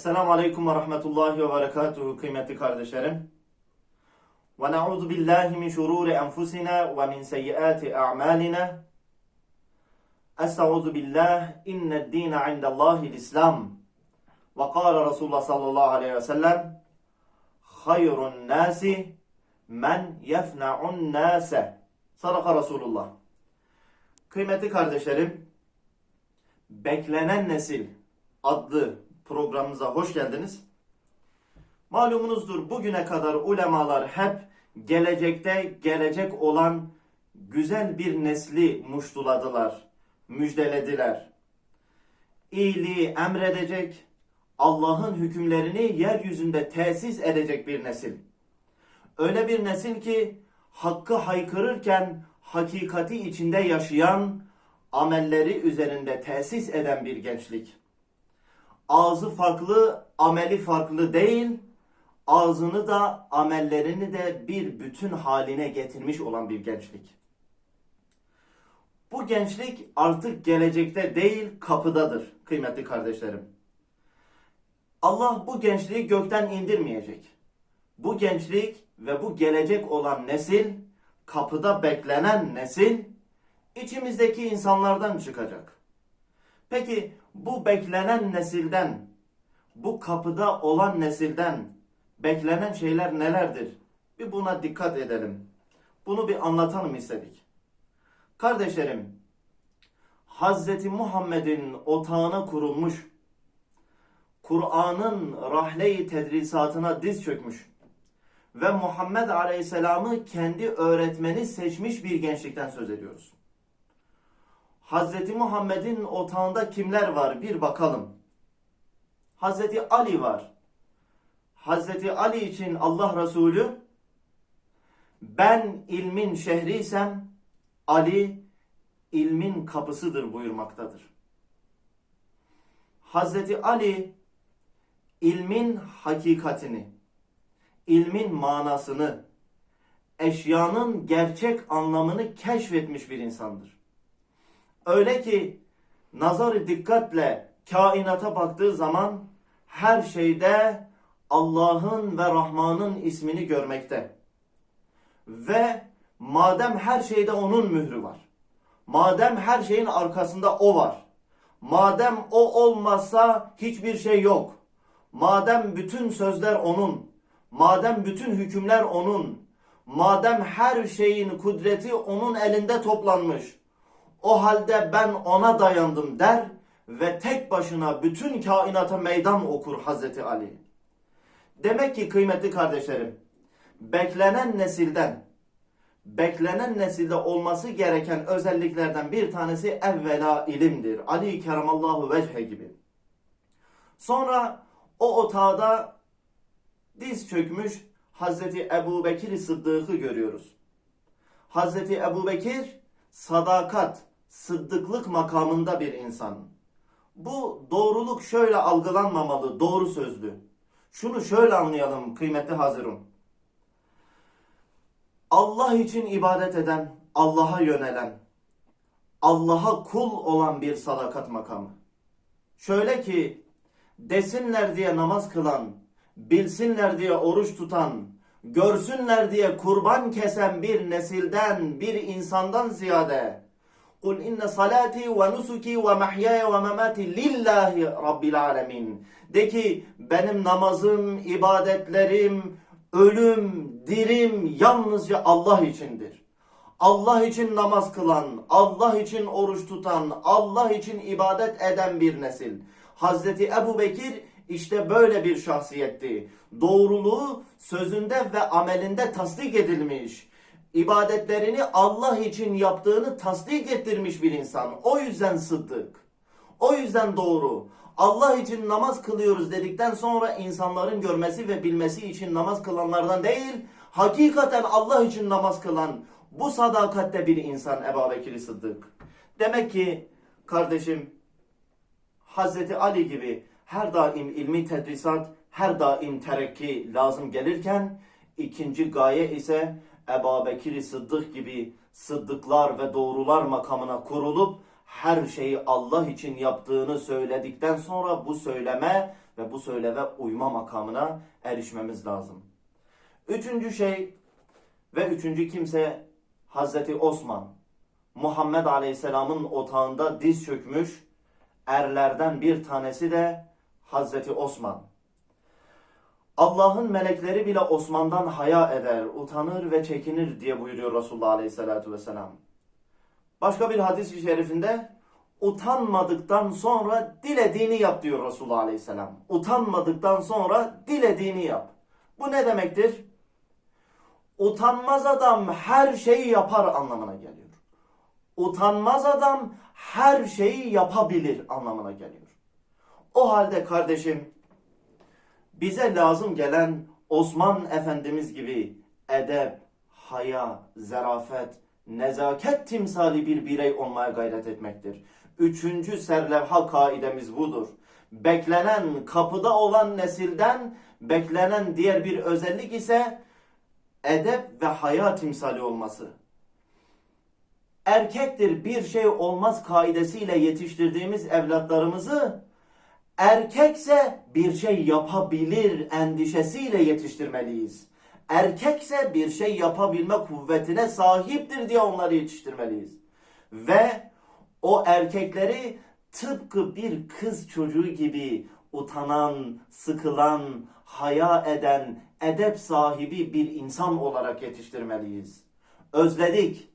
Esselamu Aleyküm ve Rahmetullahi ve Berekatuhu kıymetli kardeşlerim. Ve na'udhu billahi min şururi enfusina ve min seyyiati a'malina. Estağuzu billah inne dine indallahi l'islam. Ve kâle Resulullah sallallahu aleyhi ve sellem hayrun nasi men yefna'un nase. Sadaka Resulullah. Kıymetli kardeşlerim, Beklenen Nesil adlı programımıza hoş geldiniz. Malumunuzdur bugüne kadar ulemalar hep gelecekte gelecek olan güzel bir nesli muştuladılar, müjdelediler. İyiliği emredecek, Allah'ın hükümlerini yeryüzünde tesis edecek bir nesil. Öyle bir nesil ki hakkı haykırırken hakikati içinde yaşayan, amelleri üzerinde tesis eden bir gençlik. Ağzı farklı, ameli farklı değil, ağzını da amellerini de bir bütün haline getirmiş olan bir gençlik. Bu gençlik artık gelecekte değil kapıdadır kıymetli kardeşlerim. Allah bu gençliği gökten indirmeyecek. Bu gençlik ve bu gelecek olan nesil, kapıda beklenen nesil, içimizdeki insanlardan çıkacak. Peki bu beklenen nesilden, bu kapıda olan nesilden beklenen şeyler nelerdir? Bir buna dikkat edelim. Bunu bir anlatalım istedik. Kardeşlerim, Hazreti Muhammed'in otağına kurulmuş, Kur'an'ın rahle-i tedrisatına diz çökmüş ve Muhammed Aleyhisselam'ı kendi öğretmeni seçmiş bir gençlikten söz ediyoruz. Hazreti Muhammed'in otağında kimler var bir bakalım. Hazreti Ali var. Hazreti Ali için Allah Resulü ben ilmin şehriysem Ali ilmin kapısıdır buyurmaktadır. Hazreti Ali ilmin hakikatini, ilmin manasını, eşyanın gerçek anlamını keşfetmiş bir insandır. Öyle ki nazarı dikkatle kainata baktığı zaman her şeyde Allah'ın ve Rahman'ın ismini görmekte. Ve madem her şeyde onun mührü var. Madem her şeyin arkasında o var. Madem o olmazsa hiçbir şey yok. Madem bütün sözler onun. Madem bütün hükümler onun. Madem her şeyin kudreti onun elinde toplanmış. O halde ben ona dayandım der ve tek başına bütün kainata meydan okur Hazreti Ali. Demek ki kıymetli kardeşlerim, beklenen nesilden, beklenen nesilde olması gereken özelliklerden bir tanesi evvela ilimdir. Ali Keramallahu Vechhe gibi. Sonra o otağda diz çökmüş Hazreti Ebu Bekir Sıddık'ı görüyoruz. Hazreti Ebu Bekir sadakat, sıddıklık makamında bir insan. Bu doğruluk şöyle algılanmamalı, doğru sözlü. Şunu şöyle anlayalım kıymetli Hazirun. Allah için ibadet eden, Allah'a yönelen, Allah'a kul olan bir sadakat makamı. Şöyle ki desinler diye namaz kılan, bilsinler diye oruç tutan, görsünler diye kurban kesen bir nesilden, bir insandan ziyade Kul inne salati ve nusuki ve mahyaya ve memati lillahi. De ki benim namazım, ibadetlerim, ölüm, dirim yalnızca Allah içindir. Allah için namaz kılan, Allah için oruç tutan, Allah için ibadet eden bir nesil. Hazreti Ebu Bekir işte böyle bir şahsiyetti. Doğruluğu sözünde ve amelinde tasdik edilmiş ibadetlerini Allah için yaptığını tasdik ettirmiş bir insan. O yüzden sıddık. O yüzden doğru. Allah için namaz kılıyoruz dedikten sonra insanların görmesi ve bilmesi için namaz kılanlardan değil, hakikaten Allah için namaz kılan bu sadakatte bir insan Ebu Bekir Sıddık. Demek ki kardeşim Hazreti Ali gibi her daim ilmi tedrisat, her daim terakki lazım gelirken ikinci gaye ise Ebu Bekir Sıddık gibi sıddıklar ve doğrular makamına kurulup her şeyi Allah için yaptığını söyledikten sonra bu söyleme ve bu söyleme uyma makamına erişmemiz lazım. Üçüncü şey ve üçüncü kimse Hazreti Osman. Muhammed Aleyhisselam'ın otağında diz çökmüş erlerden bir tanesi de Hazreti Osman. Allah'ın melekleri bile Osman'dan haya eder, utanır ve çekinir diye buyuruyor Resulullah Aleyhisselatü Vesselam. Başka bir hadis-i şerifinde utanmadıktan sonra dilediğini yap diyor Resulullah Aleyhisselam. Utanmadıktan sonra dilediğini yap. Bu ne demektir? Utanmaz adam her şeyi yapar anlamına geliyor. Utanmaz adam her şeyi yapabilir anlamına geliyor. O halde kardeşim bize lazım gelen Osman Efendimiz gibi edep, haya, zarafet, nezaket timsali bir birey olmaya gayret etmektir. Üçüncü serlevha kaidemiz budur. Beklenen kapıda olan nesilden beklenen diğer bir özellik ise edep ve haya timsali olması. Erkektir bir şey olmaz kaidesiyle yetiştirdiğimiz evlatlarımızı erkekse bir şey yapabilir endişesiyle yetiştirmeliyiz. Erkekse bir şey yapabilme kuvvetine sahiptir diye onları yetiştirmeliyiz. Ve o erkekleri tıpkı bir kız çocuğu gibi utanan, sıkılan, haya eden, edep sahibi bir insan olarak yetiştirmeliyiz. Özledik.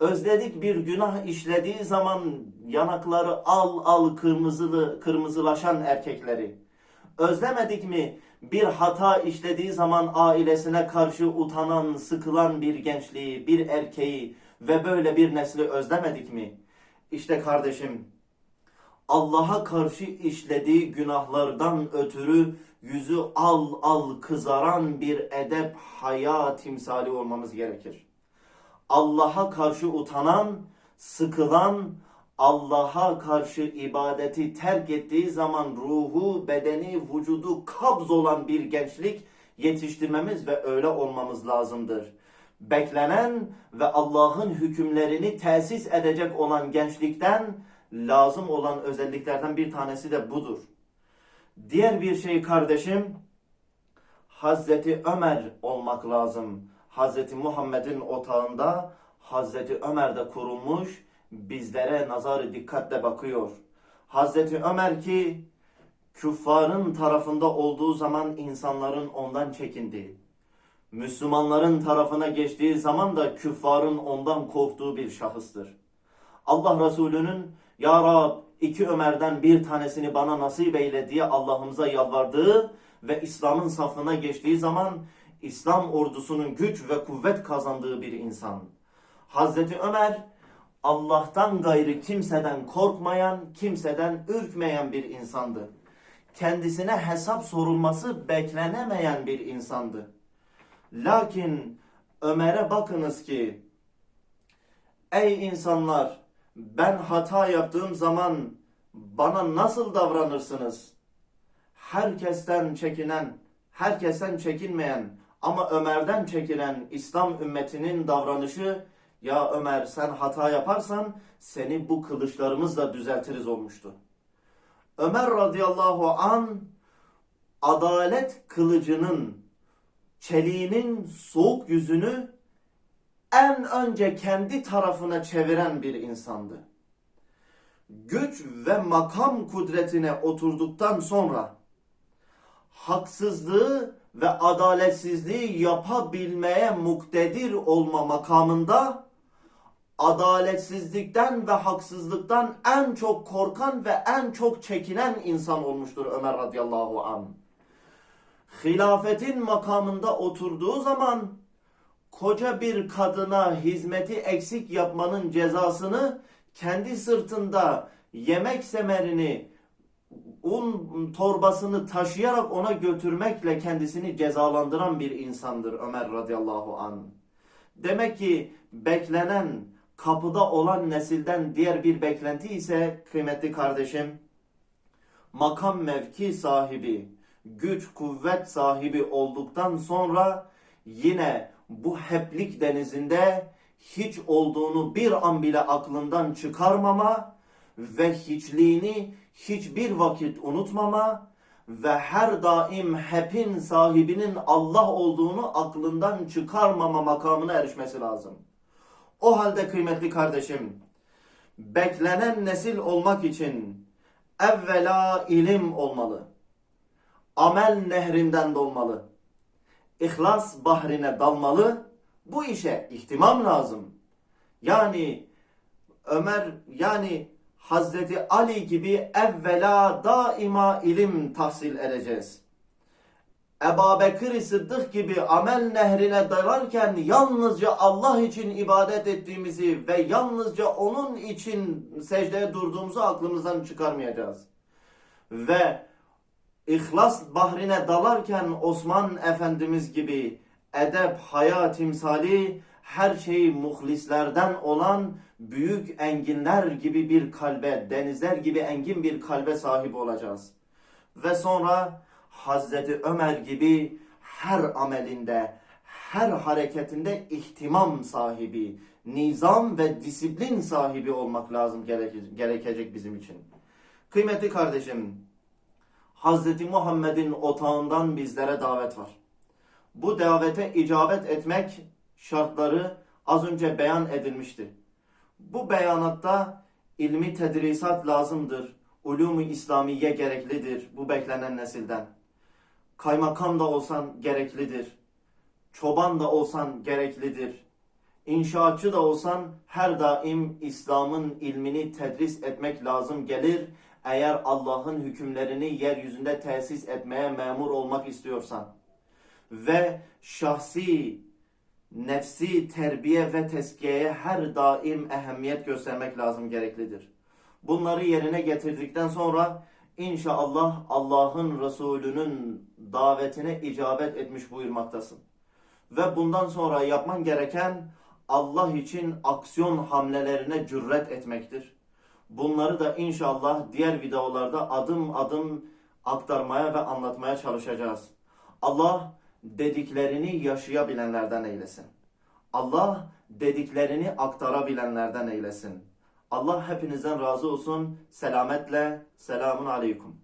Özledik bir günah işlediği zaman yanakları al al kırmızılı kırmızılaşan erkekleri. Özlemedik mi bir hata işlediği zaman ailesine karşı utanan, sıkılan bir gençliği, bir erkeği ve böyle bir nesli özlemedik mi? İşte kardeşim Allah'a karşı işlediği günahlardan ötürü yüzü al al kızaran bir edep haya timsali olmamız gerekir. Allah'a karşı utanan, sıkılan, Allah'a karşı ibadeti terk ettiği zaman ruhu, bedeni, vücudu kabz olan bir gençlik yetiştirmemiz ve öyle olmamız lazımdır. Beklenen ve Allah'ın hükümlerini tesis edecek olan gençlikten lazım olan özelliklerden bir tanesi de budur. Diğer bir şey kardeşim Hazreti Ömer olmak lazım. Hazreti Muhammed'in otağında Hazreti Ömer de kurulmuş bizlere nazarı dikkatle bakıyor. Hazreti Ömer ki küffarın tarafında olduğu zaman insanların ondan çekindiği, Müslümanların tarafına geçtiği zaman da küffarın ondan korktuğu bir şahıstır. Allah Resulü'nün Ya Rab iki Ömer'den bir tanesini bana nasip eyle diye Allah'ımıza yalvardığı ve İslam'ın safına geçtiği zaman İslam ordusunun güç ve kuvvet kazandığı bir insan. Hazreti Ömer Allah'tan gayrı kimseden korkmayan, kimseden ürkmeyen bir insandı. Kendisine hesap sorulması beklenemeyen bir insandı. Lakin Ömer'e bakınız ki ey insanlar ben hata yaptığım zaman bana nasıl davranırsınız? Herkesten çekinen, herkesten çekinmeyen ama Ömer'den çekilen İslam ümmetinin davranışı ya Ömer sen hata yaparsan seni bu kılıçlarımızla düzeltiriz olmuştu. Ömer radıyallahu an adalet kılıcının çeliğinin soğuk yüzünü en önce kendi tarafına çeviren bir insandı. Güç ve makam kudretine oturduktan sonra haksızlığı ve adaletsizliği yapabilmeye muktedir olma makamında adaletsizlikten ve haksızlıktan en çok korkan ve en çok çekinen insan olmuştur Ömer radıyallahu an. Hilafetin makamında oturduğu zaman koca bir kadına hizmeti eksik yapmanın cezasını kendi sırtında yemek semerini un torbasını taşıyarak ona götürmekle kendisini cezalandıran bir insandır Ömer radıyallahu an. Demek ki beklenen kapıda olan nesilden diğer bir beklenti ise kıymetli kardeşim makam mevki sahibi, güç kuvvet sahibi olduktan sonra yine bu heplik denizinde hiç olduğunu bir an bile aklından çıkarmama ve hiçliğini hiçbir vakit unutmama ve her daim hepin sahibinin Allah olduğunu aklından çıkarmama makamına erişmesi lazım. O halde kıymetli kardeşim, beklenen nesil olmak için evvela ilim olmalı. Amel nehrinden dolmalı. İhlas bahrine dalmalı. Bu işe ihtimam lazım. Yani Ömer yani Hazreti Ali gibi evvela daima ilim tahsil edeceğiz. Ebu Bekir Sıddık gibi amel nehrine dalarken yalnızca Allah için ibadet ettiğimizi ve yalnızca onun için secdeye durduğumuzu aklımızdan çıkarmayacağız. Ve İhlas bahrine dalarken Osman Efendimiz gibi edep, haya timsali her şeyi muhlislerden olan büyük enginler gibi bir kalbe, denizler gibi engin bir kalbe sahip olacağız. Ve sonra Hazreti Ömer gibi her amelinde, her hareketinde ihtimam sahibi, nizam ve disiplin sahibi olmak lazım gereke- gerekecek bizim için. Kıymetli kardeşim, Hazreti Muhammed'in otağından bizlere davet var. Bu davete icabet etmek şartları az önce beyan edilmişti. Bu beyanatta ilmi tedrisat lazımdır. Ulûmu İslamiye gereklidir bu beklenen nesilden. Kaymakam da olsan gereklidir. Çoban da olsan gereklidir. İnşaatçı da olsan her daim İslam'ın ilmini tedris etmek lazım gelir. Eğer Allah'ın hükümlerini yeryüzünde tesis etmeye memur olmak istiyorsan ve şahsi nefsi terbiye ve tezkiyeye her daim ehemmiyet göstermek lazım gereklidir. Bunları yerine getirdikten sonra inşallah Allah'ın Resulü'nün davetine icabet etmiş buyurmaktasın. Ve bundan sonra yapman gereken Allah için aksiyon hamlelerine cüret etmektir. Bunları da inşallah diğer videolarda adım adım aktarmaya ve anlatmaya çalışacağız. Allah dediklerini yaşayabilenlerden eylesin. Allah dediklerini aktarabilenlerden eylesin. Allah hepinizden razı olsun. Selametle. Selamun aleyküm.